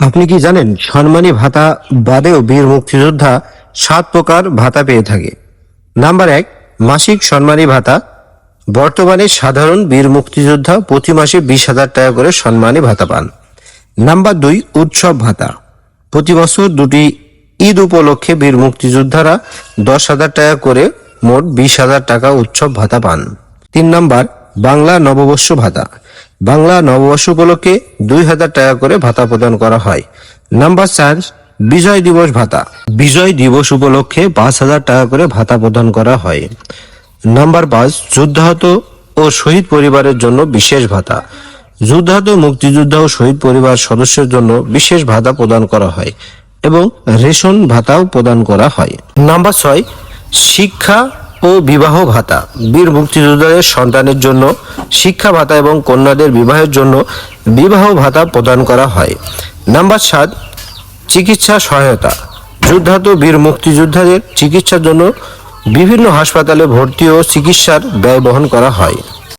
আপনি কি জানেন সম্মানী ভাতা বাদেও বীর মুক্তিযোদ্ধা সাত প্রকার ভাতা পেয়ে থাকে? নাম্বার এক, মাসিক সম্মানী ভাতা। বর্তমানে সাধারণ বীর মুক্তিযোদ্ধা প্রতি মাসে বিশ হাজার টাকা করে সম্মানী ভাতা পান। নাম্বার দুই, উৎসব ভাতা। প্রতি বছর দুটি ঈদ উপলক্ষে বীর মুক্তিযোদ্ধারা দশ হাজার টাকা করে মোট বিশ হাজার টাকা উৎসব ভাতা পান। তিন নাম্বার বাংলা নববর্ষ ভাতা। বাংলা নববর্ষ উপলক্ষে দুই হাজার টাকা করে ভাতা প্রদান করা হয়। নাম্বার চার, বিজয় দিবস ভাতা। বিজয় দিবস উপলক্ষে পাঁচ হাজার টাকা করে ভাতা প্রদান করা হয়। নাম্বার পাঁচ, যুদ্ধাহত ও শহীদ পরিবারের জন্য বিশেষ ভাতা। যুদ্ধাহত মুক্তিযোদ্ধা ও শহীদ পরিবার সদস্যের জন্য বিশেষ ভাতা প্রদান করা হয় এবং রেশন ভাতাও প্রদান করা হয়। নাম্বার ছয়, শিক্ষা ও বিবাহ ভাতা। বীর মুক্তিযোদ্ধাদের সন্তানের জন্য, শিক্ষা ভাতা এবং কন্যাদের বিবাহের জন্য বিবাহ ভাতা প্রদান করা হয়। নাম্বার সাত, চিকিৎসা সহায়তা। যুদ্ধাহত বীর মুক্তিযোদ্ধাদের চিকিৎসার জন্য বিভিন্ন হাসপাতালে ভর্তি ও চিকিৎসার ব্যয় বহন করা হয়।